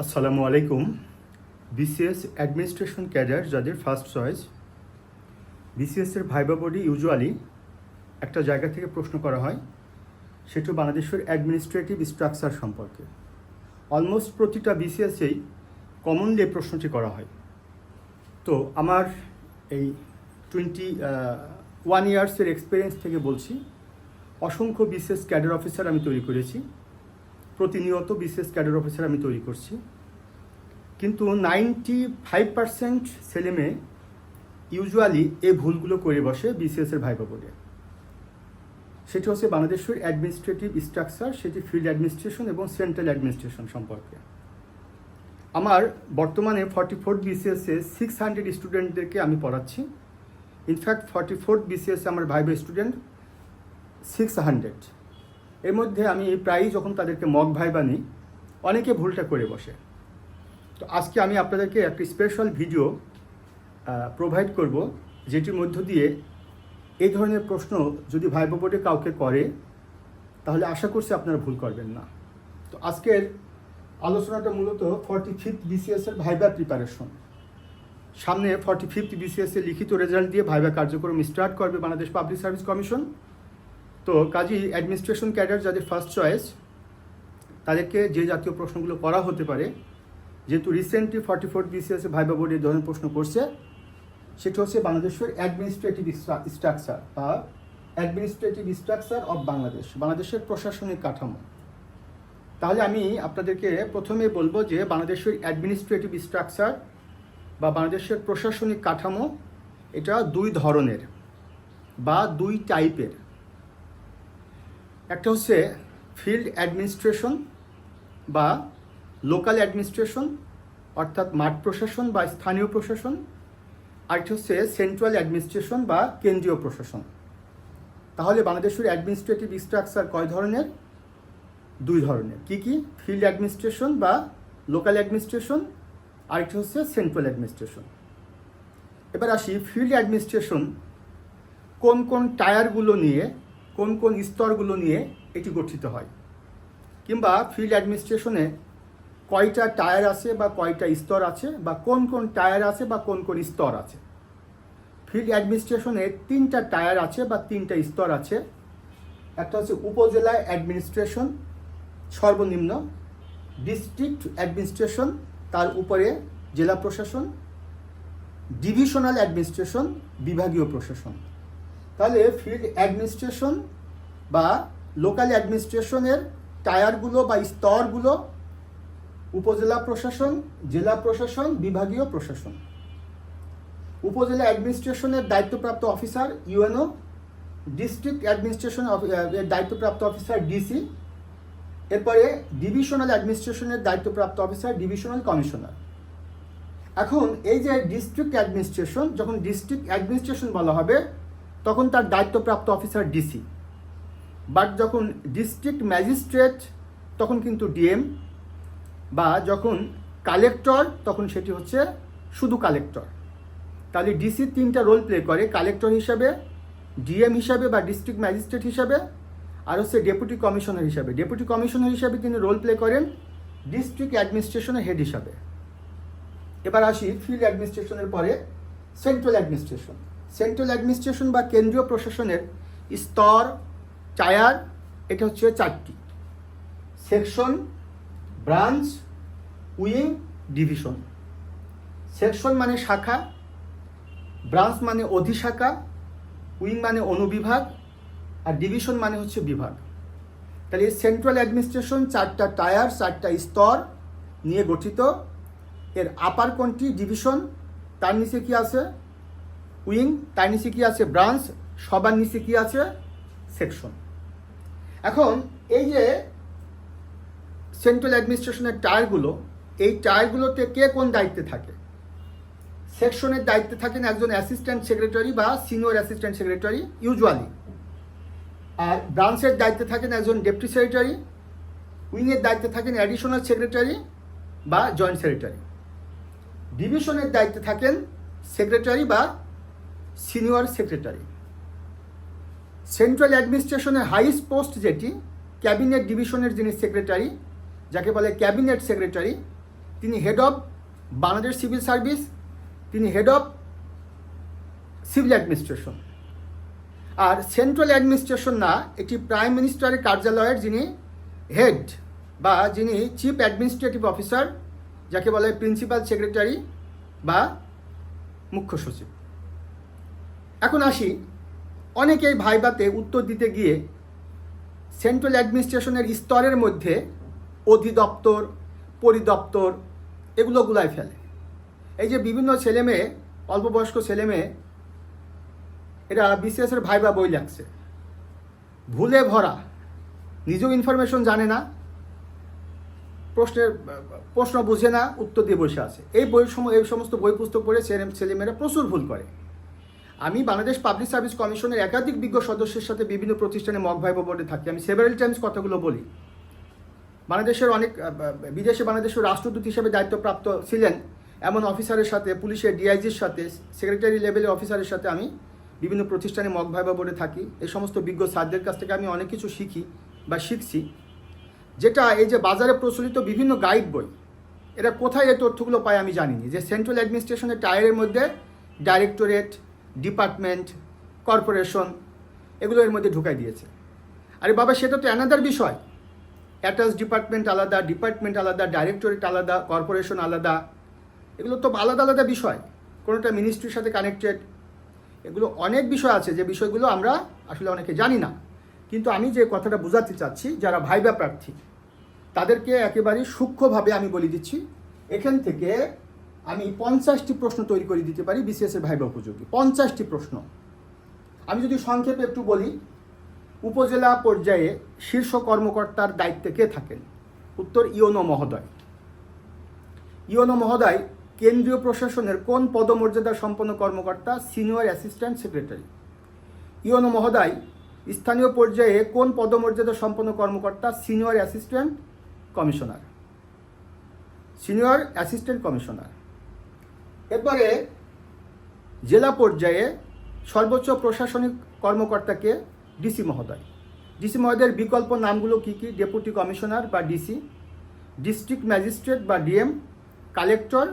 আসসালামু আলাইকুম। BCS administration cadre যাদের ফার্স্ট চয়েস বিসিএসের ভাইবা বডি ইউজুয়ালি একটা জায়গা থেকে প্রশ্ন করা হয়, সেটা বাংলাদেশের অ্যাডমিনিস্ট্রেটিভ স্ট্রাকচার সম্পর্কে। অলমোস্ট প্রতিটা বিসিএসেই কমনলি প্রশ্নটি করা হয়। তো আমার এই টোয়েন্টি ওয়ান ইয়ার্সের এক্সপিরিয়েন্স থেকে বলছি, অসংখ্য বিসিএস ক্যাডার অফিসার আমি তৈরি করেছি। প্রতিনিয়ত বিশেষ ক্যাডার অফিসার আমি তৈরি করছি। কিন্তু নাইনটি ফাইভ পার্সেন্ট ছেলেমেয়ে ইউজুয়ালি এই ভুলগুলো করে বসে বিসিএসের ভাইবা বোর্ডে। সেটি হচ্ছে বাংলাদেশের অ্যাডমিনিস্ট্রেটিভ স্ট্রাকচার, সেটি ফিল্ড অ্যাডমিনিস্ট্রেশন এবং সেন্ট্রাল অ্যাডমিনিস্ট্রেশন সম্পর্কে। আমার বর্তমানে ফর্টি ফোর্থ বিসিএসে সিক্স হান্ড্রেড স্টুডেন্টদেরকে আমি পড়াচ্ছি। ইনফ্যাক্ট ফর্টি ফোর্থ বিসিএসে আমার ভাইবা স্টুডেন্ট সিক্স হান্ড্রেড। এর মধ্যে আমি প্রায়ই যখন তাদেরকে মগ ভাই বানি অনেকে ভুলটা করে বসে। তো আজকে আমি আপনাদেরকে একটি স্পেশাল ভিডিও প্রোভাইড করব, যেটির মধ্য দিয়ে এই ধরনের প্রশ্ন যদি ভাইবা বোর্ডে কাউকে করে, তাহলে আশা করছি আপনারা ভুল করবেন না। তো আজকের আলোচনাটা মূলত ফর্টি ফিফথ বিসিএসের ভাইবা প্রিপারেশন সামনে ফর্টি ফিফথ বিসিএস এর লিখিত রেজাল্ট দিয়ে ভাইবা কার্যক্রম স্টার্ট করবে বাংলাদেশ পাবলিক সার্ভিস কমিশন তো কাজী অ্যাডমিনিস্ট্রেশন ক্যাডার যাদের ফার্স্ট চয়েস তাদেরকে যে জাতীয় প্রশ্নগুলো করা হতে পারে, যেহেতু recently forty four BCS viva বোর্ডে এই ধরনের প্রশ্ন করছে, সেটা হচ্ছে বাংলাদেশের অ্যাডমিনিস্ট্রেটিভ স্ট্রাকচার বা অ্যাডমিনিস্ট্রেটিভ স্ট্রাকচার অফ বাংলাদেশ বাংলাদেশের প্রশাসনিক কাঠামো। তাহলে আমি আপনাদেরকে প্রথমে বলব যে বাংলাদেশের অ্যাডমিনিস্ট্রেটিভ স্ট্রাকচার বা বাংলাদেশের প্রশাসনিক কাঠামো, এটা দুই ধরনের বা দুই টাইপের একটা হচ্ছে ফিল্ড অ্যাডমিনিস্ট্রেশন বা লোকাল অ্যাডমিনিস্ট্রেশন অর্থাৎ মাঠ প্রশাসন বা স্থানীয় প্রশাসন। আরেকটি হচ্ছে সেন্ট্রাল অ্যাডমিনিস্ট্রেশন বা কেন্দ্রীয় প্রশাসন। তাহলে বাংলাদেশের অ্যাডমিনিস্ট্রেটিভ স্ট্রাকচার কয় ধরনের? দুই ধরনের। কি কি? ফিল্ড অ্যাডমিনিস্ট্রেশন বা লোকাল অ্যাডমিনিস্ট্রেশন আরেকটি হচ্ছে সেন্ট্রাল অ্যাডমিনিস্ট্রেশন এবার আসি ফিল্ড অ্যাডমিনিস্ট্রেশন কোন কোন টায়ারগুলো নিয়ে কোন কোন স্তরগুলো নিয়ে এটি গঠিত হয়। কিংবা ফিল্ড অ্যাডমিনিস্ট্রেশনে কয়টা টায়ার আছে বা কয়টা স্তর আছে বা কোন কোন টায়ার আছে বা কোন কোন স্তর আছে। ফিল্ড অ্যাডমিনিস্ট্রেশনে তিনটা টায়ার আছে বা তিনটা স্তর আছে। একটা হচ্ছে উপজেলা অ্যাডমিনিস্ট্রেশন সর্বনিম্ন। ডিস্ট্রিক্ট অ্যাডমিনিস্ট্রেশন তার উপরে জেলা প্রশাসন। ডিভিশনাল অ্যাডমিনিস্ট্রেশন বিভাগীয় প্রশাসন। তাহলে ফিল্ড অ্যাডমিনিস্ট্রেশন বা লোকাল অ্যাডমিনিস্ট্রেশনের টায়ারগুলো বা স্তরগুলো উপজেলা প্রশাসন, জেলা প্রশাসন, বিভাগীয় প্রশাসন। উপজেলা অ্যাডমিনিস্ট্রেশনের দায়িত্বপ্রাপ্ত অফিসার ইউএনও ডিস্ট্রিক্ট অ্যাডমিনিস্ট্রেশন দায়িত্বপ্রাপ্ত অফিসার ডিসি এরপরে ডিভিশনাল অ্যাডমিনিস্ট্রেশনের দায়িত্বপ্রাপ্ত অফিসার ডিভিশনাল কমিশনার এখন এই যে ডিস্ট্রিক্ট অ্যাডমিনিস্ট্রেশন যখন ডিস্ট্রিক্ট অ্যাডমিনিস্ট্রেশন বলা হবে তখন তার দায়িত্বপ্রাপ্ত অফিসার ডিসি বাট যখন ডিস্ট্রিক্ট ম্যাজিস্ট্রেট তখন কিন্তু ডিএম বা যখন কালেক্টর তখন সেটি হচ্ছে শুধু কালেক্টর তাহলে ডিসি তিনটা রোল প্লে করে কালেক্টর হিসাবে ডিএম হিসাবে বা ডিস্ট্রিক্ট ম্যাজিস্ট্রেট হিসাবে, আর হচ্ছে ডেপুটি কমিশনার হিসাবে। ডেপুটি কমিশনার হিসাবে তিনি রোল প্লে করেন ডিস্ট্রিক্ট অ্যাডমিনিস্ট্রেশনের হেড হিসাবে। এবার আসি ফিল্ড অ্যাডমিনিস্ট্রেশনের পরে সেন্ট্রাল অ্যাডমিনিস্ট্রেশন সেন্ট্রাল অ্যাডমিনিস্ট্রেশন বা কেন্দ্রীয় প্রশাসনের স্তর টায়ার এটা হচ্ছে চারটি। Section, branch, wing, division. Section মানে শাখা, ব্রাঞ্চ মানে অধিশাখা, উইং মানে অনুবিভাগ, আর ডিভিশন মানে হচ্ছে বিভাগ। তাহলে সেন্ট্রাল অ্যাডমিনিস্ট্রেশন চারটা টায়ার, চারটা স্তর নিয়ে গঠিত। এর আপার কোনটি? ডিভিশন। তার নিচে কি আছে? উইং, তার নিচে কি আছে? ব্রাঞ্চ, সবার নিচে কি আছে? সেকশন। এখন এই যে সেন্ট্রাল অ্যাডমিনিস্ট্রেশনের টায়ারগুলো, এই টায়ারগুলোতে কে কোন দায়িত্বে থাকে? সেকশনের দায়িত্বে থাকেন একজন অ্যাসিস্ট্যান্ট সেক্রেটারি বা সিনিয়র অ্যাসিস্ট্যান্ট সেক্রেটারি, ইউজুয়ালি। আর ব্রাঞ্চের দায়িত্বে থাকেন একজন ডেপুটি সেক্রেটারি, উইংয়ের দায়িত্বে থাকেন অ্যাডিশনাল সেক্রেটারি বা জয়েন্ট সেক্রেটারি। ডিভিশনের দায়িত্বে থাকেন সেক্রেটারি বা সিনিয়র সেক্রেটারি। সেন্ট্রাল অ্যাডমিনিস্ট্রেশনের হাইস্ট পোস্ট যেটি, ক্যাবিনেট ডিভিশনের যিনি সেক্রেটারি, যাকে বলে ক্যাবিনেট সেক্রেটারি, তিনি head of Bangladesh civil service, তিনি হেড অফ সিভিল অ্যাডমিনিস্ট্রেশন আর সেন্ট্রাল অ্যাডমিনিস্ট্রেশন না, এটি প্রাইম মিনিস্টারের কার্যালয়ের যিনি হেড বা যিনি চিফ অ্যাডমিনিস্ট্রেটিভ অফিসার যাকে বলে প্রিন্সিপাল সেক্রেটারি বা মুখ্য সচিব। এখন আসি। অনেকেই ভাইবাতে উত্তর দিতে গিয়ে সেন্ট্রাল অ্যাডমিনিস্ট্রেশনের স্তরের মধ্যে অধিদপ্তর, পরিদপ্তর এগুলো গুলাই ফেলে। এই যে বিভিন্ন ছেলেমেয়ে অল্প বয়স্ক ছেলেমেয়ে এরা বিসিএসের ভাইবা বই লাগছে ভুলে ভরা, নিজেও ইনফরমেশন জানে না, প্রশ্নের, প্রশ্ন বুঝে না, উত্তর দিয়ে বসে আছে। এই বই এই সমস্ত বই পুস্তক পড়ে ছেলে, ছেলেমেয়েরা প্রচুর ভুল করে। আমি বাংলাদেশ পাবলিক সার্ভিস কমিশনের একাধিক বিজ্ঞ সদস্যের সাথে বিভিন্ন প্রতিষ্ঠানে মক ভাইবা বোর্ডে থাকি। আমি সেভারেল টাইমস কথাগুলো বলি। বাংলাদেশের অনেক বিদেশে বাংলাদেশের রাষ্ট্রদূত হিসেবে দায়িত্বপ্রাপ্ত ছিলেন এমন অফিসারের সাথে, পুলিশের ডিআইজির সাথে সেক্রেটারি লেভেলের অফিসারের সাথে আমি বিভিন্ন প্রতিষ্ঠানে মক ভাইবা বোর্ডে থাকি। এই সমস্ত বিজ্ঞ স্যারদের কাছ থেকে আমি অনেক কিছু শিখি বা শিখছি। যেটা এই যে বাজারে প্রচলিত বিভিন্ন গাইড বই, এরা কোথায় এই তথ্যগুলো পায় আমি জানিনি। যে সেন্ট্রাল অ্যাডমিনিস্ট্রেশনের টায়ারের মধ্যে ডাইরেক্টরেট ডিপার্টমেন্ট, কর্পোরেশন, এগুলো এর মধ্যে ঢুকাই দিয়েছে। আরে বাবা, সেটা তো অ্যানাদার বিষয়। অ্যাটাচ ডিপার্টমেন্ট আলাদা ডিপার্টমেন্ট আলাদা ডাইরেক্টরেট আলাদা কর্পোরেশন আলাদা, এগুলো তো আলাদা আলাদা বিষয়। কোনোটা মিনিস্ট্রির সাথে কানেক্টেড এগুলো অনেক বিষয় আছে। যে বিষয়গুলো আমরা আসলে অনেকে জানি না। কিন্তু আমি যে কথাটা বোঝাতে চাচ্ছি, যারা ভাইবা প্রার্থী, তাদেরকে একেবারেই সূক্ষ্মভাবে আমি বলে দিচ্ছি, এখান থেকে আমি পঞ্চাশটি প্রশ্ন তৈরি করে দিতে পারি বিসিএস এর ভাইবা উপযোগী। পঞ্চাশটি প্রশ্ন। আমি যদি সংক্ষেপে একটু বলি, উপজেলা পর্যায়ে শীর্ষ কর্মকর্তার দায়িত্বে কে থাকেন? উত্তর ইওনো মহোদয়। ইওনো মহোদয় কেন্দ্রীয় প্রশাসনের কোন পদমর্যাদা সম্পন্ন কর্মকর্তা? Senior assistant secretary. ইওনো মহোদয়, স্থানীয় পর্যায়ে কোন পদমর্যাদা সম্পন্ন কর্মকর্তা? Senior assistant commissioner. Senior assistant commissioner. এরপরে জেলা পর্যায়ে সর্বোচ্চ প্রশাসনিক কর্মকর্তাকে ডিসি মহোদয়। ডিসি মহোদয়ের বিকল্প নামগুলো কী কী? ডেপুটি কমিশনার বা ডিসি, ডিস্ট্রিক্ট ম্যাজিস্ট্রেট বা ডিএম, কালেক্টর,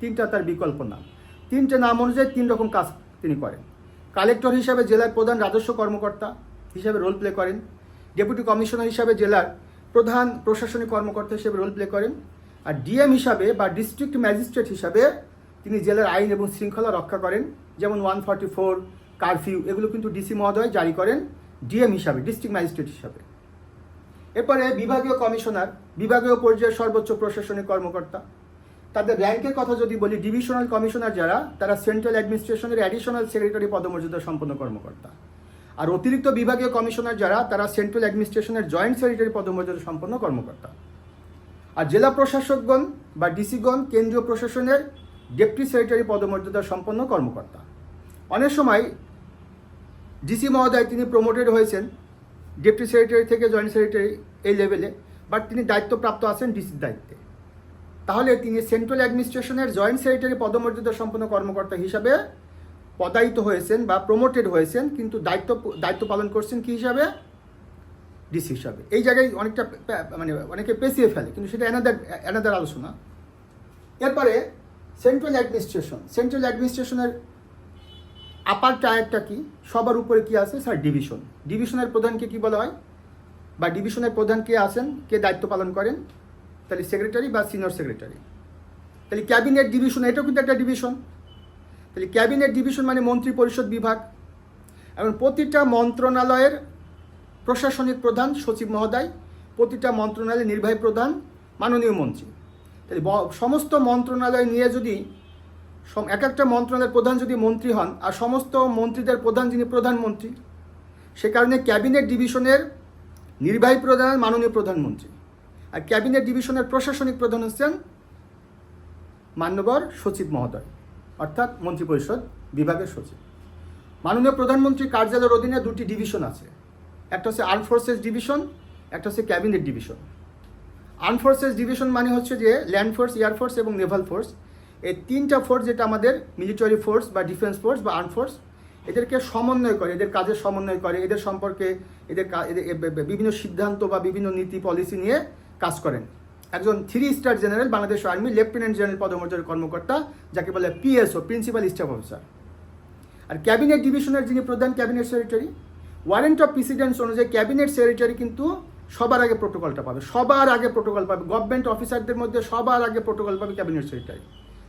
তিনটা তার বিকল্প নাম। তিনটে নাম অনুযায়ী তিন রকম কাজ তিনি করেন। কালেক্টর হিসাবে জেলার প্রধান রাজস্ব কর্মকর্তা হিসাবে রোল প্লে করেন। ডেপুটি কমিশনার হিসাবে জেলার প্রধান প্রশাসনিক কর্মকর্তা হিসেবে রোল প্লে করেন। আর ডিএম হিসাবে বা ডিস্ট্রিক্ট ম্যাজিস্ট্রেট হিসাবে তিনি জেলার আইন এবং শৃঙ্খলা রক্ষা করেন। যেমন ওয়ান ফর্টি ফোর, কারফিউ, এগুলো কিন্তু ডিসি মহোদয় জারি করেন ডিএম হিসাবে, ডিস্ট্রিক্ট ম্যাজিস্ট্রেট হিসাবে। এরপরে বিভাগীয় কমিশনার, বিভাগীয় পর্যায়ের সর্বোচ্চ প্রশাসনিক কর্মকর্তা। তাদের র্যাঙ্কের কথা যদি বলি, ডিভিশনাল কমিশনার যারা, তারা সেন্ট্রাল অ্যাডমিনিস্ট্রেশনের অ্যাডিশনাল সেক্রেটারি পদমর্যাদা সম্পন্ন কর্মকর্তা। আর অতিরিক্ত বিভাগীয় কমিশনার যারা, তারা সেন্ট্রাল অ্যাডমিনিস্ট্রেশনের জয়েন্ট সেক্রেটারি পদমর্যাদা সম্পন্ন কর্মকর্তা। আর জেলা প্রশাসকগণ বা ডিসিগণ কেন্দ্রীয় প্রশাসনের ডেপুটি সেক্রেটারি পদমর্যাদা সম্পন্ন কর্মকর্তা। অনেক সময় ডিসি মহোদয় তিনি প্রমোটেড হয়েছেন ডেপুটি সেক্রেটারি থেকে জয়েন্ট সেক্রেটারি এই লেভেলে বাট তিনি দায়িত্বপ্রাপ্ত আছেন ডিসির দায়িত্বে। তাহলে তিনি সেন্ট্রাল অ্যাডমিনিস্ট্রেশনের জয়েন্ট সেক্রেটারি পদমর্যাদা সম্পন্ন কর্মকর্তা হিসাবে পদায়িত হয়েছেন বা প্রমোটেড হয়েছেন, কিন্তু দায়িত্ব দায়িত্ব পালন করছেন কি হিসাবে? ডিসি হিসাবে। এই জায়গায় অনেকটা মানে অনেকে পেঁচিয়ে ফেলে, কিন্তু সেটা অ্যানাদার অ্যানাদার আলোচনা। এরপরে সেন্ট্রাল অ্যাডমিনিস্ট্রেশন সেন্ট্রাল অ্যাডমিনিস্ট্রেশনের আপার টায়ারটা কি? সবার উপরে কি আছে? স্যার ডিভিশন ডিভিশনের প্রধানকে কি বলা হয়? বা ডিভিশনের প্রধান কে আছেন? কে দায়িত্ব পালন করেন? তাহলে সেক্রেটারি বা সিনিয়র সেক্রেটারি তাহলে ক্যাবিনেট ডিভিশন এটাও কিন্তু একটা ডিভিশন তাহলে ক্যাবিনেট ডিভিশন মানে মন্ত্রী পরিষদ বিভাগ। এবং প্রতিটা মন্ত্রণালয়ের প্রশাসনিক প্রধান সচিব মহোদয়, প্রতিটা মন্ত্রণালয়ের নির্বাহী প্রধান, মাননীয় মন্ত্রী। তাহলে সমস্ত মন্ত্রণালয় নিয়ে যদি এক একটা মন্ত্রণালয়ের প্রধান যদি মন্ত্রী হন, আর সমস্ত মন্ত্রীদের প্রধান যিনি প্রধানমন্ত্রী, সে কারণে ক্যাবিনেট ডিভিশনের নির্বাহী প্রধান, মাননীয় প্রধানমন্ত্রী। আর ক্যাবিনেট ডিভিশনের প্রশাসনিক প্রধান হচ্ছেন মান্যবর সচিব মহোদয়, অর্থাৎ মন্ত্রিপরিষদ বিভাগের সচিব। মাননীয় প্রধানমন্ত্রীর কার্যালয়ের অধীনে দুটি ডিভিশন আছে। একটা হচ্ছে আর্ম ফোর্সেস ডিভিশন, একটা হচ্ছে cabinet division. Arm forces division মানে হচ্ছে যে ল্যান্ড ফোর্স, এয়ার ফোর্স এবং নেভাল ফোর্স। এই তিনটা ফোর্স যেটা আমাদের মিলিটারি ফোর্স বা ডিফেন্স ফোর্স বা আর্ম ফোর্স, এদেরকে সমন্বয় করে, এদের কাজের সমন্বয় করে, এদের সম্পর্কে এদের বিভিন্ন সিদ্ধান্ত বা বিভিন্ন নীতি, পলিসি নিয়ে কাজ করেন। একজন three star general, Bangladesh army lieutenant general পদমর্যাদার কর্মকর্তা, যাকে বলে পিএসও প্রিন্সিপাল স্টাফ অফিসার আর ক্যাবিনেট ডিভিশনের যিনি প্রধান cabinet secretary, warrant of presidents অনুযায়ী ক্যাবিনেট সেক্রেটারি কিন্তু সবার আগে প্রোটোকলটা পাবে, সবার আগে প্রোটোকল পাবে গভর্নমেন্ট অফিসারদের মধ্যে সবার আগে প্রোটোকল পাবে ক্যাবিনেট সেক্রেটারি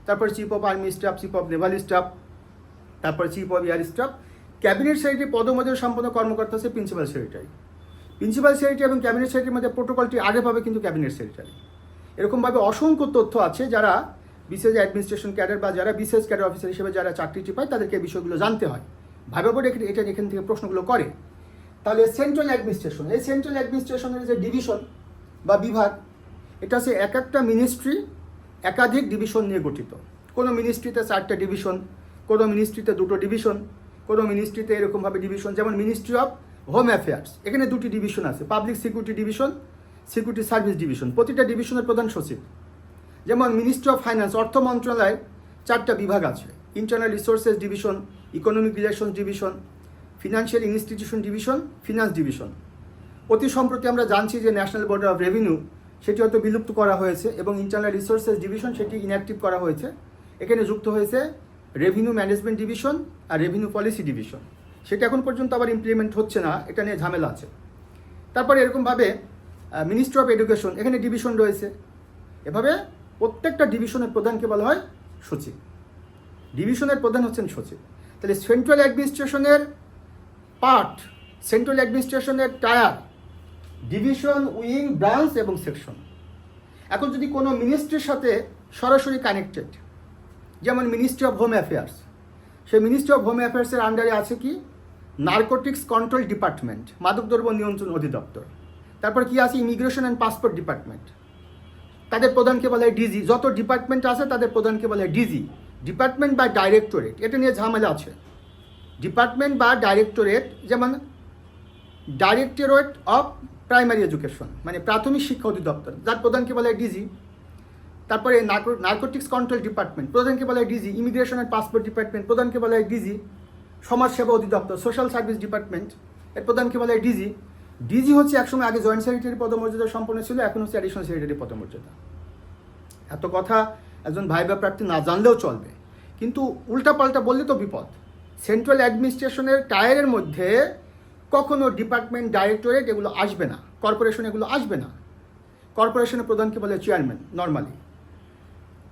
তারপর chief of army staff chief of naval staff তারপর chief of air staff cabinet secretary পদমর্যাদা সম্পন্ন কর্মকর্তা হচ্ছে প্রিন্সিপাল সেক্রেটারি প্রিন্সিপাল সেক্রেটারি এবং ক্যাবিনেট সেক্রেটারির মধ্যে প্রোটোকলটি আগে পাবে কিন্তু ক্যাবিনেট সেক্রেটারি এরকমভাবে অসংখ্য তথ্য আছে যারা বিশেষ অ্যাডমিনিস্ট্রেশন ক্যাডার বা যারা বিশেষ ক্যাডার অফিসার হিসেবে যারা চাকরিটি পায় তাদেরকে বিষয়গুলো জানতে হয়। ভাবে এখানে- এটা এখান থেকে প্রশ্নগুলো করে। তাহলে সেন্ট্রাল অ্যাডমিনিস্ট্রেশন এই সেন্ট্রাল অ্যাডমিনিস্ট্রেশনের যে ডিভিশন বা বিভাগ, এটা হচ্ছে এক একটা মিনিস্ট্রি একাধিক ডিভিশন নিয়ে গঠিত। কোনো মিনিস্ট্রিতে চারটা ডিভিশন কোনো মিনিস্ট্রিতে দুটো ডিভিশন কোনো মিনিস্ট্রিতে এরকমভাবে ডিভিশন যেমন মিনিস্ট্রি অফ হোম অ্যাফেয়ার্স এখানে দুটি ডিভিশন আছে public security division security service division প্রতিটা ডিভিশনের প্রধান সচিব। যেমন মিনিস্ট্রি অফ ফাইন্যান্স অর্থ মন্ত্রণালয়ের চারটা বিভাগ আছে internal resources division economic relation division financial institution division finance division অতি সম্প্রতি আমরা জানছি যে ন্যাশনাল বোর্ড অফ রেভিনিউ সেটি হয়তো বিলুপ্ত করা হয়েছে এবং ইন্টারনাল রিসোর্সেস ডিভিশন সেটি ইনঅ্যাক্টিভ করা হয়েছে। এখানে যুক্ত হয়েছে রেভিনিউ ম্যানেজমেন্ট ডিভিশন আর রেভিনিউ পলিসি ডিভিশন সেটা এখন পর্যন্ত আবার ইমপ্লিমেন্ট হচ্ছে না, এটা নিয়ে ঝামেলা আছে। তারপরে এরকমভাবে মিনিস্ট্রি অফ এডুকেশন এখানে ডিভিশন রয়েছে। এভাবে প্রত্যেকটা ডিভিশনের প্রধানকে বলা হয় সচিব। ডিভিশনের প্রধান হচ্ছেন সচিব। তাহলে সেন্ট্রাল অ্যাডমিনিস্ট্রেশনের পার্ট, সেন্ট্রাল অ্যাডমিনিস্ট্রেশনের টায়ার, ডিভিশন, উইং, ব্রাঞ্চ এবং সেকশন। এখন যদি কোনো মিনিস্ট্রির সাথে সরাসরি কানেক্টেড, যেমন মিনিস্ট্রি অফ হোম অ্যাফেয়ার্স, সেই মিনিস্ট্রি অফ হোম অ্যাফেয়ার্সের আন্ডারে আছে কি? নার্কোটিক্স কন্ট্রোল ডিপার্টমেন্ট, মাদকদ্রব্য নিয়ন্ত্রণ অধিদপ্তর। তারপর কি আছে? Immigration and passport department. তাদের প্রধানকে বলা ডিজি যত ডিপার্টমেন্ট আছে, তাদের প্রধানকে বলা ডিজি ডিপার্টমেন্ট বা ডাইরেক্টরেট। এটা নিয়ে ঝামেলা আছে। ডিপার্টমেন্ট বা ডাইরেক্টরেট, যেমন ডাইরেক্টরেট অফ প্রাইমারি এডুকেশন মানে প্রাথমিক শিক্ষা অধিদপ্তর, যার প্রধানকে বলা ডিজি, তারপরে নার্কোটিক্স কন্ট্রোল ডিপার্টমেন্ট প্রধানকে বলা DG immigration and passport department প্রধানকে বলা ডিজি, সমাজসেবা অধিদপ্তর, সোশ্যাল সার্ভিস ডিপার্টমেন্ট, এর প্রধানকে বলা ডিজি ডিজি হচ্ছে একসময় আগে জয়েন্ট সেক্রেটারি পদমর্যাদা সম্পন্ন ছিল, এখন হচ্ছে অ্যাডিশনাল সেক্রেটারি পদমর্যাদা। এত কথা একজন ভাইবা প্রার্থী না জানলেও চলবে, কিন্তু উল্টাপাল্টা বললে তো বিপদ। সেন্ট্রাল অ্যাডমিনিস্ট্রেশনের টায়ারের মধ্যে কখনো ডিপার্টমেন্ট ডাইরেক্টরেট এগুলো আসবে না, কর্পোরেশন এগুলো আসবে না। কর্পোরেশনের প্রধানকে বলে? চেয়ারম্যান নর্মালি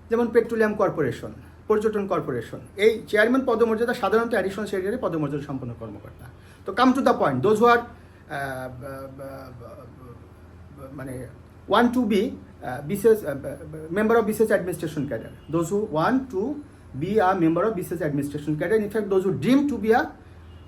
যেমন পেট্রোলিয়াম কর্পোরেশন, পর্যটন কর্পোরেশন, এই চেয়ারম্যান পদমর্যাদা সাধারণত অ্যাডিশনাল সেক্রেটারি পদমর্যাদা সম্পন্ন কর্মকর্তা। তো come to the point those who are মানে ওয়ান টু বি বিশেষ member of BCS administration cadre those who want to be a member of BCS administration cadre in fact those who dream to be a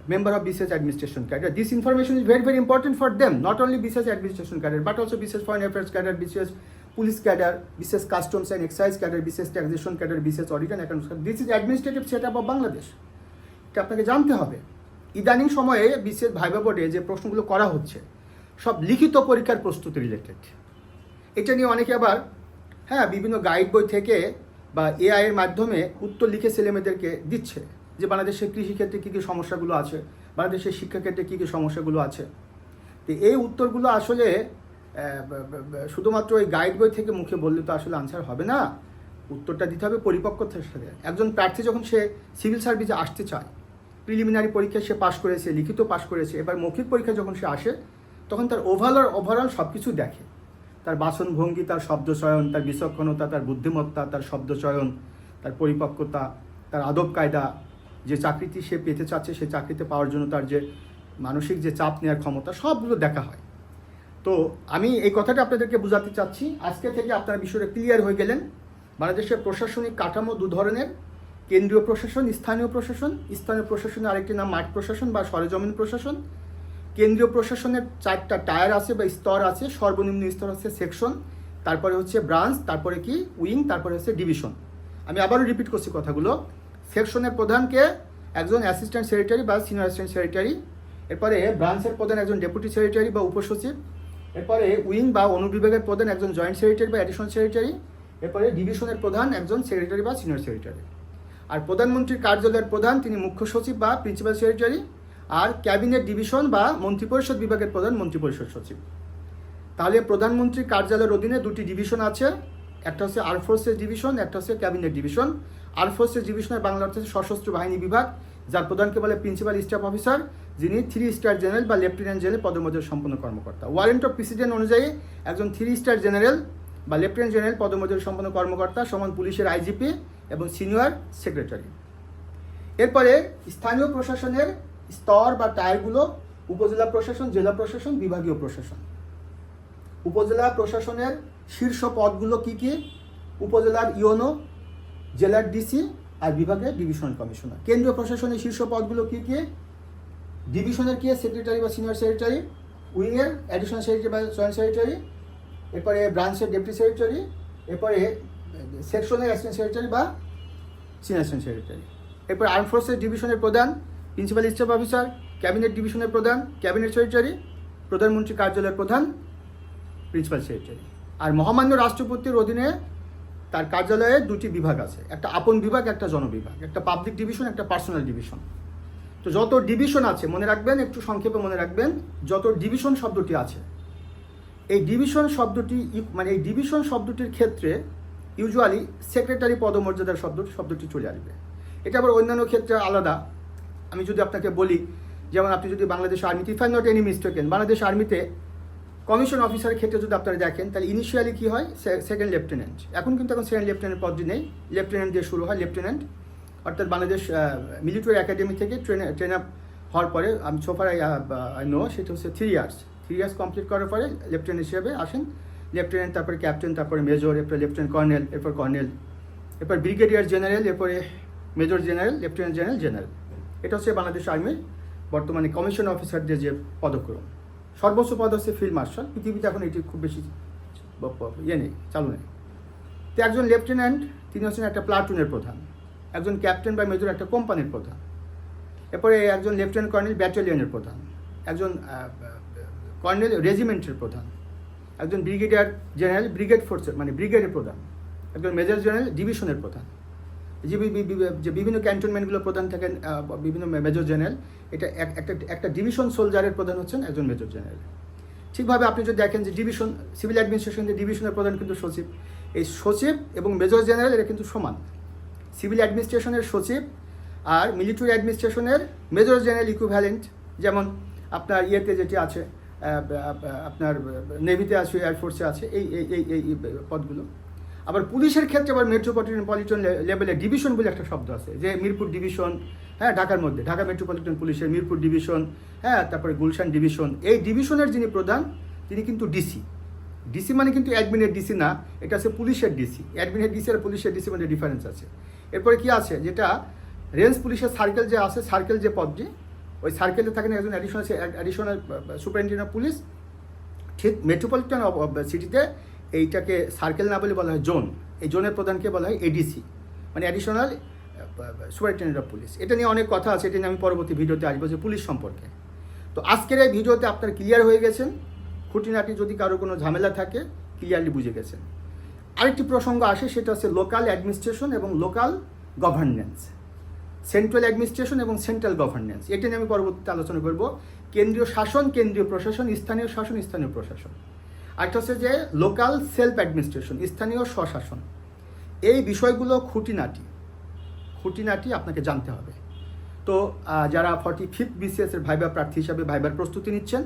member of BCS administration cadre. This information is very, very important for them, not only BCS administration cadre, but also BCS foreign affairs cadre, BCS police cadre, BCS customs and excise cadre, BCS taxation cadre, BCS audit and accounts cadre. This is administrative setup of Bangladesh. এটা আপনাকে জানতে হবে ইদানিং সময়ে বিশেষ viva বোর্ডে যে প্রশ্নগুলো করা হচ্ছে সব লিখিত পরীক্ষার প্রস্তুতি রিলেটেড এটা নিয়ে অনেকে আবার হ্যাঁ বিভিন্ন গাইড বই থেকে বা এআই এর মাধ্যমে উত্তর লিখে ছেলেমেয়েদেরকে দিচ্ছে যে বাংলাদেশের কৃষিক্ষেত্রে কী কী সমস্যাগুলো আছে, বাংলাদেশের শিক্ষাক্ষেত্রে কী কী সমস্যাগুলো আছে। তো এই উত্তরগুলো আসলে শুধুমাত্র ওই গাইড বই থেকে মুখে বললে তো আসলে আনসার হবে না। উত্তরটা দিতে হবে পরিপক্কতার সাথে। একজন প্রার্থী যখন সে সিভিল সার্ভিসে আসতে চায় প্রিলিমিনারি পরীক্ষায় সে পাশ করেছে, লিখিত পাশ করেছে, এবার মৌখিক পরীক্ষা যখন সে আসে, তখন তার ওভারঅল ওভারঅল সব কিছু দেখে। তার বাসনভঙ্গি তার শব্দচয়ন, তার বিচক্ষণতা, তার বুদ্ধিমত্তা, তার শব্দচয়ন, তার পরিপক্কতা, তার আদব কায়দা, যে চাকরিটি সে পেতে চাচ্ছে সে চাকরিতে পাওয়ার জন্য তার যে মানসিক যে চাপ নেওয়ার ক্ষমতা, সবগুলো দেখা হয়। তো আমি এই কথাটা আপনাদেরকে বোঝাতে চাচ্ছি। আজকে থেকে আপনারা বিষয়টা ক্লিয়ার হয়ে গেলেন। বাংলাদেশের প্রশাসনিক কাঠামো দু ধরনের। কেন্দ্রীয় প্রশাসন, স্থানীয় প্রশাসন। স্থানীয় প্রশাসনের আরেকটি নাম মাঠ প্রশাসন বা সরেজমিন প্রশাসন। কেন্দ্রীয় প্রশাসনের চারটা টায়ার আছে বা স্তর আছে, সর্বনিম্ন স্তর হচ্ছে সেকশন, তারপরে হচ্ছে ব্রাঞ্চ, তারপরে কি? উইং, তারপরে হচ্ছে ডিভিশন। আমি আবারও রিপিট করছি কথাগুলো। সেকশনের প্রধানকে একজন অ্যাসিস্ট্যান্ট সেক্রেটারি বা সিনিয়র অ্যাসিস্ট্যান্ট সেক্রেটারি, এরপরে ব্রাঞ্চের প্রধান একজন ডেপুটি সেক্রেটারি বা উপসচিব, এরপরে উইং বা অনুবিভাগের প্রধান একজন জয়েন্ট সেক্রেটারি বা অ্যাডিশনাল সেক্রেটারি, এরপরে ডিভিশনের প্রধান একজন সেক্রেটারি বা সিনিয়র সেক্রেটারি। আর প্রধানমন্ত্রীর কার্যালয়ের প্রধান, তিনি মুখ্য সচিব বা প্রিন্সিপাল সেক্রেটারি আর ক্যাবিনেট ডিভিশন বা মন্ত্রিপরিষদ বিভাগের প্রধান মন্ত্রিপরিষদ সচিব। তাহলে প্রধানমন্ত্রীর কার্যালয়ের অধীনে দুটি ডিভিশন আছে। একটা হচ্ছে আর্মফোর্সের ডিভিশন একটা হচ্ছে ক্যাবিনেট ডিভিশন আর্মফোর্সের ডিভিশনের বাংলা হচ্ছে সশস্ত্র বাহিনী বিভাগ, যার প্রধানকে বলে প্রিন্সিপাল স্টাফ অফিসার যিনি থ্রি স্টার জেনারেল বা লেফটেন্যান্ট জেনারেল পদমর্যাদা সম্পন্ন কর্মকর্তা। ওয়ারেন্ট অফ প্রেসিডেন্ট অনুযায়ী একজন থ্রি স্টার জেনারেল বা লেফটেন্যান্ট জেনারেল পদমর্যাদা সম্পন্ন কর্মকর্তা সমান পুলিশের আইজিপি এবং সিনিয়র সেক্রেটারি এরপরে স্থানীয় প্রশাসনের স্তর বা টায়ারগুলো উপজেলা প্রশাসন, জেলা প্রশাসন, বিভাগীয় প্রশাসন। উপজেলা প্রশাসনের শীর্ষ পদগুলো কি কি? উপজেলার ইওনো, জেলার ডিসি আর বিভাগের ডিভিশনাল কমিশনার। কেন্দ্রীয় প্রশাসনের শীর্ষ পদগুলো কি কি? ডিভিশনের কি? সেক্রেটারি বা সিনিয়র সেক্রেটারি। উইংয়ের অ্যাডিশনাল সেক্রেটারি বা জয়েন্ট সেক্রেটারি। এরপরে ব্রাঞ্চের ডেপুটি সেক্রেটারি। এরপরে সেকশনের অ্যাসিস্ট্যান্ট সেক্রেটারি বা সিনিয়র সেক্রেটারি। এরপর আর্ম ফোর্সেস ডিভিশনের প্রধান। প্রিন্সিপাল স্টাফ অফিসার ক্যাবিনেট ডিভিশনের প্রধান ক্যাবিনেট সেক্রেটারি প্রধানমন্ত্রী কার্যালয়ের প্রধান প্রিন্সিপাল সেক্রেটারি আর মহামান্য রাষ্ট্রপতির অধীনে তার কার্যালয়ে দুটি বিভাগ আছে। একটা আপন বিভাগ, একটা জনবিভাগ। একটা পাবলিক ডিভিশন একটা পার্সোনাল ডিভিশন তো যত ডিভিশন আছে, মনে রাখবেন, একটু সংক্ষেপে মনে রাখবেন, যত ডিভিশন শব্দটি আছে, এই ডিভিশন শব্দটি মানে এই ডিভিশন শব্দটির ক্ষেত্রে ইউজুয়ালি সেক্রেটারি পদমর্যাদার শব্দ, শব্দটি চলে আসবে। এটা আবার অন্যান্য ক্ষেত্রে আলাদা। আমি যদি আপনাকে বলি, যেমন আপনি যদি বাংলাদেশ আর্মিতে if I not any mistaken Bangladesh আর্মিতে কমিশন অফিসারের ক্ষেত্রে যদি আপনারা দেখেন, তাহলে ইনিশিয়ালি কী হয়? সেকেন্ড লেফটেন্যান্ট এখন কিন্তু এখন সেকেন্ড লেফটেন্যান্ট পদটি নেই। লেফটেন্যান্ট দিয়ে শুরু হয় লেফটেন্যান্ট অর্থাৎ বাংলাদেশ মিলিটারি একাডেমি থেকে ট্রেন ট্রেন আপ হওয়ার পরে, আমি সোফার আই নো সেটা হচ্ছে three years three years complete করার পরে লেফটেন্যান্ট হিসেবে আসেন। লেফটেন্যান্ট তারপরে ক্যাপ্টেন তারপরে মেজর এরপরে লেফটেন্যান্ট কর্নেল এরপর কর্নেল এরপর ব্রিগেডিয়ার জেনারেল এরপরে major general lieutenant general general এটা হচ্ছে বাংলাদেশ আর্মির বর্তমানে কমিশন অফিসারদের যে পদক্রম। সর্বোচ্চ পদ হচ্ছে ফিল্ড মার্শাল। পৃথিবীতে এখন এটি খুব বেশি ইয়ে নেই, চালু নেই। তো একজন লেফটেন্যান্ট, তিনি হচ্ছেন একটা প্লাটুনের প্রধান। একজন ক্যাপ্টেন বা মেজর একটা কোম্পানির প্রধান। এরপরে একজন লেফটেন্যান্ট কর্নেল, ব্যাটালিয়নের প্রধান। একজন কর্নেল, রেজিমেন্টের প্রধান। একজন ব্রিগেডিয়ার জেনারেল, ব্রিগেড ফোর্সের মানে ব্রিগেডের প্রধান। একজন মেজর জেনারেল, ডিভিশনের প্রধান। যে বিভিন্ন ক্যান্টনমেন্টগুলো প্রধান থাকেন বিভিন্ন মেজর জেনারেল। এটা একটা একটা ডিভিশন সোলজারের প্রধান হচ্ছেন একজন মেজর জেনারেল। ঠিকভাবে আপনি যদি দেখেন যে ডিভিশন, সিভিল অ্যাডমিনিস্ট্রেশন যে ডিভিশনের প্রধান কিন্তু সচিব। এই সচিব এবং মেজর জেনারেল এরা কিন্তু সমান। সিভিল অ্যাডমিনিস্ট্রেশনের সচিব আর মিলিটারি অ্যাডমিনিস্ট্রেশনের মেজর জেনারেল ইকুইভ্যালেন্ট যেমন আপনার ইয়েতে যেটি আছে আপনার নেভিতে আছে এয়ারফোর্সে আছে এই এই এই পদগুলো। আবার পুলিশের ক্ষেত্রে আবার মেট্রোপলিটন পলিটন লেভেলে ডিভিশন বলে একটা শব্দ আছে, যে মিরপুর ডিভিশন হ্যাঁ ঢাকার মধ্যে, ঢাকা মেট্রোপলিটন পুলিশের মিরপুর ডিভিশন হ্যাঁ তারপরে গুলশান ডিভিশন এই ডিভিশনের যিনি প্রধান, তিনি কিন্তু ডিসি ডিসি মানে কিন্তু অ্যাডমিনের ডিসি না, এটা আছে পুলিশের ডিসি অ্যাডমিনের ডিসি আর পুলিশের ডিসি মধ্যে ডিফারেন্স আছে। এরপরে কি আছে, যেটা রেঞ্জ পুলিশের সার্কেল যে আছে সার্কেল যে পদটি, ওই সার্কেলে থাকেন একজন অ্যাডিশনাল অ্যাডিশনাল সুপারিনটেন্ডেন্ট পুলিশ ঠিক মেট্রোপলিটন সিটিতে এইটাকে সার্কেল না বলে বলা হয় জোন এই জোনের প্রধানকে বলা হয় এডিসি মানে অ্যাডিশনাল সুপারিনটেন্ডেন্ট অফ পুলিশ এটা নিয়ে অনেক কথা আছে, এটা নিয়ে আমি পরবর্তী ভিডিওতে আসব যে পুলিশ সম্পর্কে। তো আজকের এই ভিডিওতে আপনার ক্লিয়ার হয়ে গেছেন। খুঁটিনাটি যদি কারও কোনো ঝামেলা থাকে ক্লিয়ারলি বুঝে গেছেন। আরেকটি প্রসঙ্গ আসে, সেটা হচ্ছে লোকাল অ্যাডমিনিস্ট্রেশন এবং লোকাল গভর্নেন্স সেন্ট্রাল অ্যাডমিনিস্ট্রেশন এবং সেন্ট্রাল গভর্নেন্স এটা নিয়ে আমি পরবর্তীতে আলোচনা করব। কেন্দ্রীয় শাসন, কেন্দ্রীয় প্রশাসন, স্থানীয় শাসন, স্থানীয় প্রশাসন। আরেকটা হচ্ছে যে লোকাল সেলফ অ্যাডমিনিস্ট্রেশন, স্থানীয় স্বশাসন। এই বিষয়গুলো খুঁটিনাটি খুঁটিনাটি আপনাকে জানতে হবে। তো যারা ফর্টি ফিফথ বিসিএস এর ভাইবা প্রার্থী হিসাবে ভাইবার প্রস্তুতি নিচ্ছেন,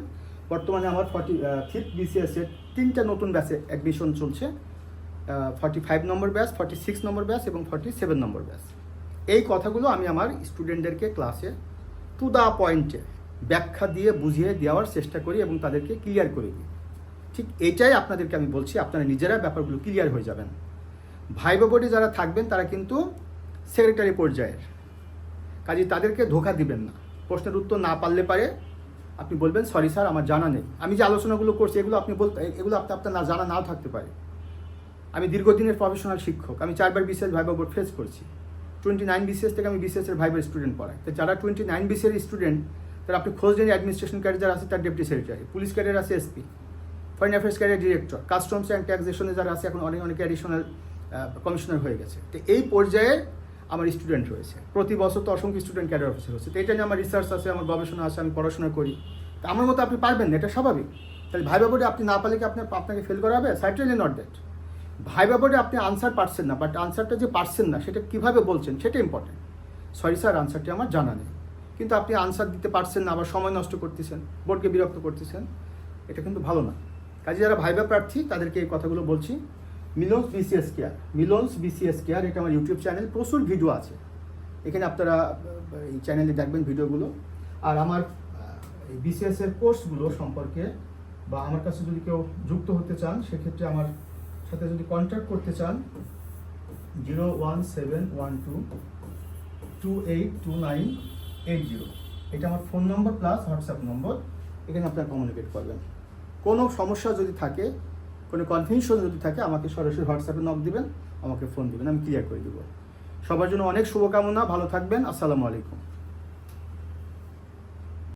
বর্তমানে আমার ফর্টি ফিফথ বিসিএসের তিনটা নতুন ব্যাচে অ্যাডমিশন চলছে। Forty five number batch forty six number batch এবং ফর্টি সেভেন নম্বর ব্যাচ এই কথাগুলো আমি আমার স্টুডেন্টদেরকে ক্লাসে টু দ্য পয়েন্টে ব্যাখ্যা দিয়ে, বুঝিয়ে দেওয়ার চেষ্টা করি এবং তাদেরকে ক্লিয়ার করে দিই। ঠিক এটাই আপনাদেরকে আমি বলছি, আপনারা নিজেরা ব্যাপারগুলো ক্লিয়ার হয়ে যাবেন। ভাইবা বোর্ডে যারা থাকবেন, তারা কিন্তু সেক্রেটারি পর্যায়ের। কাজে তাদেরকে ধোকা দিবেন না। প্রশ্নের উত্তর না পারলে পারে, আপনি বলবেন সরি স্যার আমার জানা নেই। আমি যে আলোচনাগুলো করছি, এগুলো আপনি বলতে, এগুলো আপনি আপনার না জানা নাও থাকতে পারে। আমি দীর্ঘদিনের প্রফেশনাল শিক্ষক। আমি চারবার বিশেষ ভাইবা বোর্ড ফেস করছি। টোয়েন্টি নাইন বিসিএস থেকে আমি এর ভাইবার স্টুডেন্ট পড়াই। তো যারা টোয়েন্টি নাইন বিসিএর স্টুডেন্ট তারা আপনি খোঁজ নিন অ্যাডমিনিস্ট্রেশন ক্যারিয়ার আছে, তার ডেপুটি সেক্রেটারি পুলিশ ক্যারিয়ার আছে SP foreign affairs career director customs and ট্যাক্সেশনে যারা আছে, এখন অনেক অনেক অ্যাডিশনাল কমিশনার হয়ে গেছে। তো এই পর্যায়ে আমার স্টুডেন্ট রয়েছে। প্রতি বছর তো অসংখ্য স্টুডেন্ট ক্যারিয়ার অফিসার হচ্ছে। তো এটা নিয়ে আমার রিসার্চ আছে, আমার গবেষণা আছে, আমি পড়াশোনা করি। তো আমার মতো আপনি পারবেন না, এটা স্বাভাবিক। তাহলে ভাইবা বোর্ডে আপনি না পারলে কি আপনার আপনাকে ফেল করা হবে? সাইট্রেলি নট দ্যাট ভাইবা বোর্ডে আপনি আনসার পারছেন না বাট আনসারটা যে পারছেন না, সেটা কীভাবে বলছেন, সেটা ইম্পর্টেন্ট সরি স্যার আনসারটি আমার জানা নেই। কিন্তু আপনি আনসার দিতে পারছেন না, আবার সময় নষ্ট করতেছেন বোর্ডকে বিরক্ত করতেছেন, এটা কিন্তু ভালো না। কাজে যারা ভাইবা প্রার্থী, তাদেরকে এই কথাগুলো বলছি। Milon's BCS care Milon's BCS care এটা আমার ইউটিউব চ্যানেল প্রচুর ভিডিও আছে। এখানে আপনারা, এই চ্যানেলে দেখবেন ভিডিওগুলো আর আমার বিসিএস এর কোর্সগুলো সম্পর্কে, বা আমার কাছে যদি কেউ যুক্ত হতে চান, সেক্ষেত্রে আমার সাথে যদি কন্ট্যাক্ট করতে চান zero one seven one two two eight two nine eight zero এটা আমার phone number plus WhatsApp number এখানে আপনারা কমিউনিকেট করবেন। কোনো সমস্যা যদি থাকে, কোনো কনফিউশন যদি থাকে, আমাকে সরাসরি হোয়াটসঅ্যাপে নক দিবেন, আমাকে ফোন দিবেন, আমি ক্লিয়ার করে দেবো। সবার জন্য অনেক শুভকামনা, ভালো থাকবেন, আসসালামু আলাইকুম।